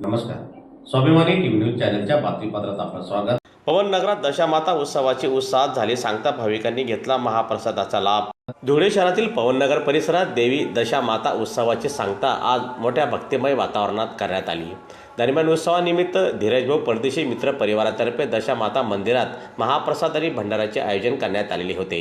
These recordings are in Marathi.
नमस्कार. स्वाभिमानी टीव्ही न्यूज चॅनलच्या बातमीपत्रात आपलं स्वागत. पवन नगरात दशामाता उत्सवाची उत्साहात झाली सांगता भाविकांनी घेतला महाप्रसादाचा लाभ. धुळे शहरातील पवननगर परिसरात देवी दशामाता उत्सवाची सांगता आज मोठ्या भक्तिमय वातावरणात करण्यात आली. दरम्यान उत्सवानिमित्त धीरजभाऊ परदेशी मित्र परिवारातर्फे दशामाता मंदिरात महाप्रसाद आणि भंडाराचे आयोजन करण्यात आलेले होते.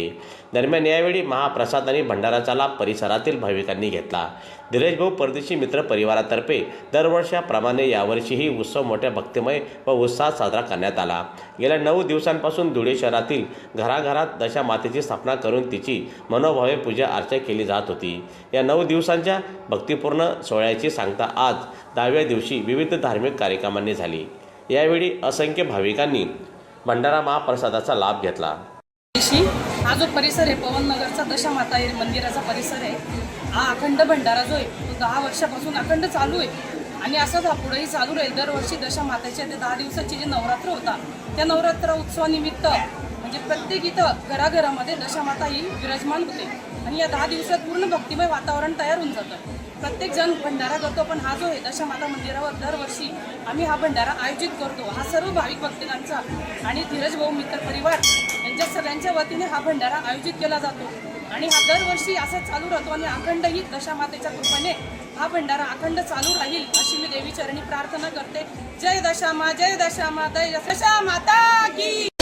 दरम्यान यावेळी महाप्रसाद आणि भंडाराचा लाभ परिसरातील भाविकांनी घेतला. धीरजभाऊ परदेशी मित्र परिवारातर्फे दरवर्षाप्रमाणे यावर्षीही उत्सव मोठ्या भक्तिमय व उत्साहात साजरा करण्यात आला. गेल्या नऊ दिवसांपासून धुळे शहरातील घराघरात दशामातेची स्थापना करून तिची मनोभावे पूजा अर्चा केली जात होती. या नऊ दिवसांच्या भक्तिपूर्ण सोहळ्याची सांगता आज दहाव्या दिवशी विविध धार्मिक कार्यक्रमांनी झाली. यावेळी असंख्य भाविकांनी भंडारा महाप्रसादाचा लाभ घेतला. हा जो परिसर आहे पवननगरचा दशामाता हे मंदिराचा परिसर आहे हा अखंड भंडारा जो आहे तो दहा वर्षापासून अखंड चालू आहे. आणि असाच हा पुढेही चालू राहील. दरवर्षी दशा माताच्या ते दहा दिवसाची जे नवरात्र होता त्या नवरात्र उत्सवानिमित्त म्हणजे प्रत्येक इथं घराघरामध्ये दशामाता ही विराजमान होते. आणि या दहा दिवसात पूर्ण भक्तिमय वातावरण तयार होऊन जातं. प्रत्येक जण भंडारा करतो पण हा जो आहे दशामाता मंदिरावर दरवर्षी आम्ही हा भंडारा आयोजित करतो. हा सर्व भाविक भक्तांचा आणि धीरज भाऊ मित्र परिवार यांच्या सगळ्यांच्या वतीने हा भंडारा आयोजित केला जातो. आणि हा दरवर्षी असा चालू राहतो आणि अखंडही दशामातेच्या कृपेने हा भंडारा अखंड चालू राहील अशी मी देवी चरणी प्रार्थना करते. जय दशामा जय दशामा जय दशामाता की!